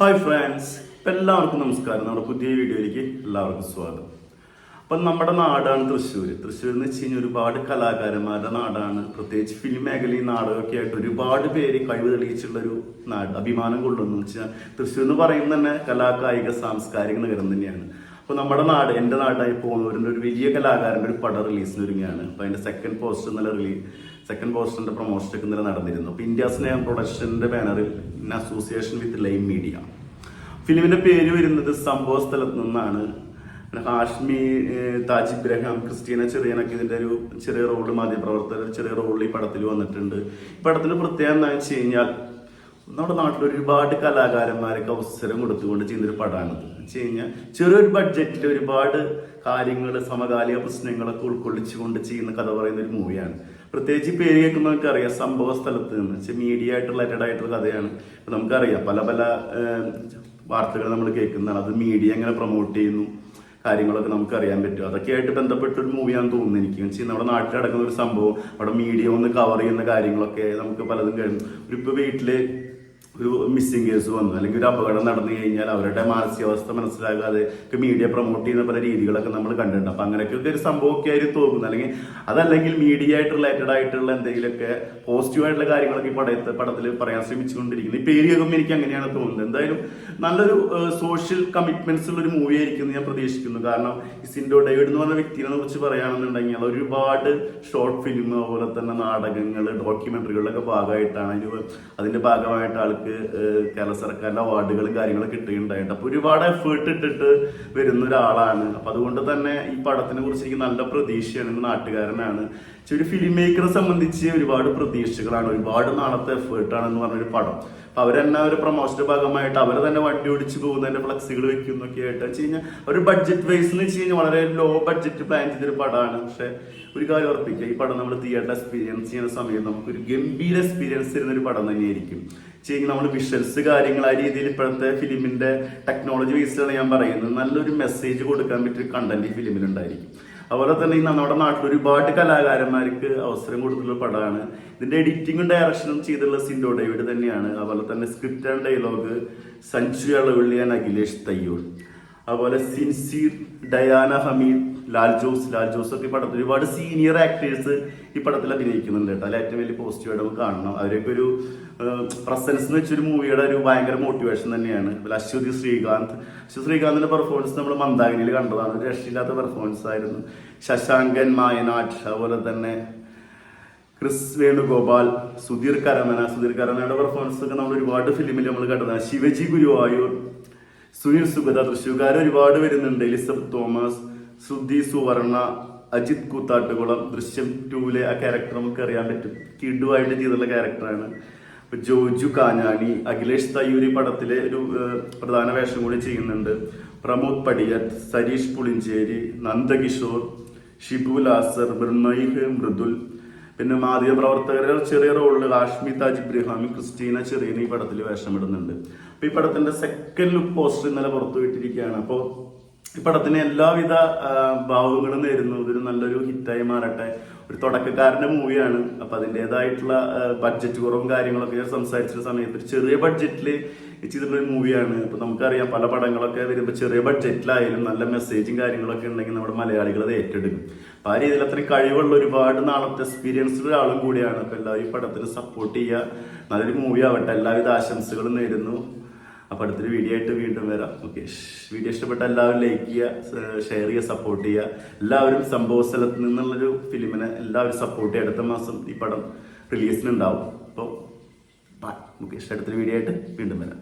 Hi friends ഇപ്പം എല്ലാവർക്കും നമസ്കാരം. നമ്മുടെ പുതിയ വീഡിയോയിലേക്ക് എല്ലാവർക്കും സ്വാഗതം. അപ്പം നമ്മുടെ നാടാണ് തൃശ്ശൂർ തൃശ്ശൂർ എന്ന് വെച്ച് കഴിഞ്ഞാൽ ഒരുപാട് കലാകാരന്മാരുടെ നാടാണ്. പ്രത്യേകിച്ച് ഫിലിം മേഖലയിൽ നാടകമൊക്കെ ആയിട്ട് ഒരുപാട് പേര് കഴിവ് തെളിയിച്ചുള്ള ഒരു നാട് അഭിമാനം കൊള്ളുന്നു. വെച്ചാൽ തൃശ്ശൂർ എന്ന് പറയുന്നത് തന്നെ കലാകായിക സാംസ്കാരിക നഗരം തന്നെയാണ്. അപ്പോൾ നമ്മുടെ നാട് എന്റെ നാടായി പോകുന്നവരുടെ ഒരു വലിയ കലാകാരന്റെ ഒരു പടം റിലീസിന് ഒരുങ്ങുകയാണ് അപ്പൊ അതിന്റെ സെക്കൻഡ് പോസ്റ്റർ ഇന്നലെ റിലീസ് സെക്കൻഡ് പോസ്റ്ററിന്റെ പ്രൊമോഷൻ ഒക്കെ ഇന്നലെ നടന്നിരുന്നു. അപ്പൊ ഇന്ത്യ സ്നേഹം പ്രൊഡക്ഷന്റെ ബാനറിൽ in association with live media ഫിലിമിന്റെ പേര് വരുന്നത് സംഭവ സ്ഥലത്ത് നിന്നാണ്. ഹാഷ്മി താജ് ഇബ്രാഹിം ക്രിസ്റ്റീന ചെറിയനൊക്കെ ഇതിന്റെ ഒരു ചെറിയ റോൾ മാധ്യമപ്രവർത്തകർ ചെറിയ റോളിൽ ഈ പടത്തിൽ വന്നിട്ടുണ്ട്. ഈ പടത്തിന്റെ പ്രത്യേകത എന്താണെന്ന് വെച്ച് കഴിഞ്ഞാൽ നമ്മുടെ നാട്ടിൽ ഒരുപാട് കലാകാരന്മാർക്ക് അവസരം കൊടുത്തുകൊണ്ട് ചെയ്യുന്നൊരു പടമാണിത് വെച്ച് കഴിഞ്ഞാൽ ചെറിയൊരു ബഡ്ജറ്റിൽ ഒരുപാട് കാര്യങ്ങൾ സമകാലിക പ്രശ്നങ്ങളൊക്കെ ഉൾക്കൊള്ളിച്ചുകൊണ്ട് ചെയ്യുന്ന കഥ പറയുന്ന ഒരു മൂവിയാണ് പ്രത്യേകിച്ച് പേര് കേൾക്കുന്നവർക്ക് അറിയാം സംഭവ സ്ഥലത്ത് നിന്ന് വെച്ചാൽ മീഡിയ ആയിട്ട് റിലേറ്റഡ് ആയിട്ടുള്ള കഥയാണ്. നമുക്കറിയാം പല പല വാർത്തകൾ നമ്മൾ കേൾക്കുന്നതാണ്. അത് മീഡിയ എങ്ങനെ പ്രൊമോട്ട് ചെയ്യുന്നു. കാര്യങ്ങളൊക്കെ നമുക്ക് അറിയാൻ പറ്റും. അതൊക്കെ ആയിട്ട് ബന്ധപ്പെട്ട ഒരു മൂവിയാണെന്ന് തോന്നുന്നു എനിക്ക്. വെച്ചാൽ നമ്മുടെ നാട്ടിൽ നടക്കുന്ന ഒരു സംഭവം അവിടെ മീഡിയ ഒന്ന് കവർ ചെയ്യുന്ന കാര്യങ്ങളൊക്കെ നമുക്ക് പലതും കഴിയും ഒരു ഇപ്പോൾ വീട്ടിൽ ഒരു മിസ്സിംഗ് കേസ് വന്നു. അല്ലെങ്കിൽ ഒരു അപകടം നടന്നു കഴിഞ്ഞാൽ അവരുടെ മാനസികാവസ്ഥ മനസ്സിലാകാതെ മീഡിയ പ്രൊമോട്ട് ചെയ്യുന്ന പല രീതികളൊക്കെ നമ്മൾ കണ്ടിട്ടുണ്ട്. അപ്പൊ അങ്ങനെയൊക്കെ ഒരു സംഭവമൊക്കെ ആയിട്ട് തോന്നുന്നു. അല്ലെങ്കിൽ അതല്ലെങ്കിൽ മീഡിയ ആയിട്ട് റിലേറ്റഡ് ആയിട്ടുള്ള എന്തെങ്കിലുമൊക്കെ പോസിറ്റീവ് ആയിട്ടുള്ള കാര്യങ്ങളൊക്കെ ഈ പടത്തെ പടത്തിൽ പറയാൻ ശ്രമിച്ചുകൊണ്ടിരിക്കുന്നത് ഈ പേര് കേൾക്കുമ്പോൾ എനിക്ക് അങ്ങനെയാണ് തോന്നുന്നത്. എന്തായാലും നല്ലൊരു സോഷ്യൽ കമ്മിറ്റ്മെന്റ്സ് ഉള്ള ഒരു മൂവി ആയിരിക്കും ഞാൻ പ്രതീക്ഷിക്കുന്നു. കാരണം ഈ സിൻഡോ ഡേവിഡ് എന്ന് പറഞ്ഞ വ്യക്തിനെ കുറിച്ച് പറയുകയാണെന്നുണ്ടെങ്കിൽ ഒരുപാട് ഷോർട്ട് ഫിലിം അതുപോലെ തന്നെ നാടകങ്ങൾ ഡോക്യുമെന്ററികളിലൊക്കെ ഭാഗമായിട്ടാണ്. അതിന് അതിന്റെ ഭാഗമായിട്ട് ആൾക്ക് കേരള സർക്കാരിന്റെ അവാർഡുകളും കാര്യങ്ങളും കിട്ടുകയുണ്ടായിട്ട് അപ്പൊ ഒരുപാട് എഫേർട്ട് ഇട്ടിട്ട് വരുന്ന ഒരാളാണ്. അപ്പോൾ അതുകൊണ്ട് തന്നെ ഈ പടത്തിനെ കുറിച്ച് എനിക്ക് നല്ല പ്രതീക്ഷയാണ്. നാട്ടുകാരനാണ്. ഒരു ഫിലിം മേക്കറെ സംബന്ധിച്ച് ഒരുപാട് പ്രതീക്ഷകളാണ്. ഒരുപാട് നാളത്തെ എഫേർട്ടാണെന്ന് പറഞ്ഞൊരു പടം. അപ്പൊ അവരെന്നെ ഒരു പ്രൊമോഷന്റെ ഭാഗമായിട്ട് അവർ തന്നെ വണ്ടി ഓടിച്ച് പോകുന്നതിന്റെ ഫ്ലക്സുകൾ വെക്കുന്നൊക്കെ ആയിട്ട് വെച്ച് കഴിഞ്ഞാൽ ഒരു ബഡ്ജറ്റ് വൈസ് എന്ന് വെച്ച് കഴിഞ്ഞാൽ വളരെ ലോ ബഡ്ജറ്റ് പ്ലാൻ ചെയ്തൊരു പടമാണ്. പക്ഷെ ഒരു കാര്യം ഉറപ്പിക്കുക ഈ പടം നമ്മൾ തിയേറ്റർ എക്സ്പീരിയൻസ് ചെയ്യുന്ന സമയത്ത് നമുക്കൊരു ഗംഭീര എക്സ്പീരിയൻസ് തരുന്ന ഒരു പടം തന്നെയായിരിക്കും. ചെയ്യുന്ന നമ്മൾ വിഷ്വൽസ് കാര്യങ്ങൾ ആ രീതിയിൽ ഇപ്പോഴത്തെ ഫിലിമിന്റെ ടെക്നോളജി ബേസിലാണ് ഞാൻ പറയുന്നത്. നല്ലൊരു മെസ്സേജ് കൊടുക്കാൻ പറ്റിയ കണ്ടന്റ് ഈ ഫിലിമിലുണ്ടായിരിക്കും അതുപോലെ തന്നെ ഈ നമ്മുടെ നാട്ടിൽ ഒരുപാട് കലാകാരന്മാർക്ക് അവസരം കൊടുത്തിട്ടുള്ള പടമാണ്. ഇതിന്റെ എഡിറ്റിംഗും ഡയറക്ഷനും ചെയ്തിട്ടുള്ള സിൻഡോ ഡേവിഡ് തന്നെയാണ്. അതുപോലെ തന്നെ script and dialogue Sanju Alavilli and Akhilesh Thayyur. അതുപോലെ സിൻസീർ ഡയാന ഹമീദ് ലാൽ ജോസ് ലാൽ ജോസ് ഒക്കെ പടത്തിൽ ഒരുപാട് സീനിയർ ആക്ടേഴ്സ് ഈ പടത്തിൽ അഭിനയിക്കുന്നുണ്ട് കേട്ടോ. അതിൽ ഏറ്റവും വലിയ പോസിറ്റീവായിട്ട് നമുക്ക് കാണണം. അവരൊക്കെ ഒരു പ്രസൻസ് എന്ന് വെച്ചൊരു മൂവിയുടെ ഒരു ഭയങ്കര മോട്ടിവേഷൻ തന്നെയാണ്. അതുപോലെ അശ്വതി ശ്രീകാന്ത്. അശ്വതി ശ്രീകാന്തിന്റെ പെർഫോമൻസ് നമ്മൾ മന്ദാകിനിയിൽ കണ്ടതാണ്. ഒരു രക്ഷയില്ലാത്ത പെർഫോമൻസ് ആയിരുന്നു. ശശാങ്കൻ മായനാട് അതുപോലെ തന്നെ ക്രിസ് വേണുഗോപാൽ സുധീർ കരമന. സുധീർ കരമനയുടെ പെർഫോമൻസ് ഒക്കെ നമ്മൾ ഒരുപാട് ഫിലിമിൽ നമ്മൾ കണ്ടതാണ്. ശിവജി ഗുരുവായൂർ സുനിൽ സുഗത തൃശ്ശൂർക്കാർ ഒരുപാട് വരുന്നുണ്ട്. എലിസബത്ത് തോമസ് ശ്രുതി സുവർണ അജിത് കൂത്താട്ടുകുളം ദൃശ്യം ടൂവിലെ ആ ക്യാരക്ടർ നമുക്ക് അറിയാൻ പറ്റും. കിഡുവായിട്ട് ചെയ്തിട്ടുള്ള ക്യാരക്ടറാണ് ജോജു കാഞ്ഞാണി അഖിലേഷ് തയ്യൂരി പടത്തിലെ ഒരു പ്രധാന വേഷം കൂടി ചെയ്യുന്നുണ്ട്. പ്രമോദ് പടിയർ സരീഷ് പുളിഞ്ചേരി നന്ദകിഷോർ ഷിബു ലാസർ മൃണൈഹ് മൃദുൽ. പിന്നെ മാധ്യമ പ്രവർത്തകരുടെ ചെറിയ റോളിൽ ഹാഷ്മി താജ് ഇബ്രഹാമി ക്രിസ്റ്റീന ചെറിയൻ ഈ പടത്തിൽ വേഷമിടുന്നുണ്ട്. അപ്പോൾ ഈ പടത്തിന്റെ സെക്കൻഡ് ലുക്ക് പോസ്റ്റർ ഇന്നലെ പുറത്തുവിട്ടിരിക്കുകയാണ്. അപ്പോൾ പടത്തിന് എല്ലാവിധ ഭാവങ്ങളും നേരുന്നു. ഇതൊരു നല്ലൊരു ഹിറ്റായി മാറട്ടെ. ഒരു തുടക്കക്കാരന്റെ മൂവിയാണ്. അപ്പൊ അതിന്റെതായിട്ടുള്ള ബഡ്ജറ്റ് കുറവും കാര്യങ്ങളൊക്കെ ഞാൻ സംസാരിച്ച സമയത്ത് ഒരു ചെറിയ ബഡ്ജറ്റിൽ ചെയ്തിട്ടുള്ള ഒരു മൂവിയാണ്. അപ്പം നമുക്കറിയാം പല പടങ്ങളൊക്കെ വരുമ്പോൾ ചെറിയ ബഡ്ജറ്റിലായാലും നല്ല മെസ്സേജും കാര്യങ്ങളൊക്കെ ഉണ്ടെങ്കിൽ നമ്മുടെ മലയാളികൾ അത് ഏറ്റെടുക്കും. അപ്പൊ ആ രീതിയിൽ അത്രയും കഴിവുള്ള ഒരുപാട് നാളത്തെ എക്സ്പീരിയൻസ്ഡ് ഒരാളും കൂടിയാണ്. അപ്പൊ എല്ലാവരും ഈ പടത്തിന് സപ്പോർട്ട് ചെയ്യുക. നല്ലൊരു മൂവി ആവട്ടെ. എല്ലാവിധ ആശംസകളും നേരുന്നു. അപ്പൊ അടുത്തൊരു വീഡിയോ ആയിട്ട് വീണ്ടും വരാം. ഓക്കെ വീഡിയോ ഇഷ്ടപ്പെട്ട എല്ലാവരും ലൈക്ക് ചെയ്യുക ഷെയർ ചെയ്യുക സപ്പോർട്ട് ചെയ്യുക. എല്ലാവരും സംഭവ സ്ഥലത്ത് നിന്നുള്ളൊരു ഫിലിമിനെ എല്ലാവരും സപ്പോർട്ട് ചെയ്യുക. അടുത്ത മാസം ഈ പടം റിലീസിനുണ്ടാവും അപ്പോൾ ബൈ മുകേഷ് അടുത്തൊരു വീഡിയോ ആയിട്ട് വീണ്ടും വരാം.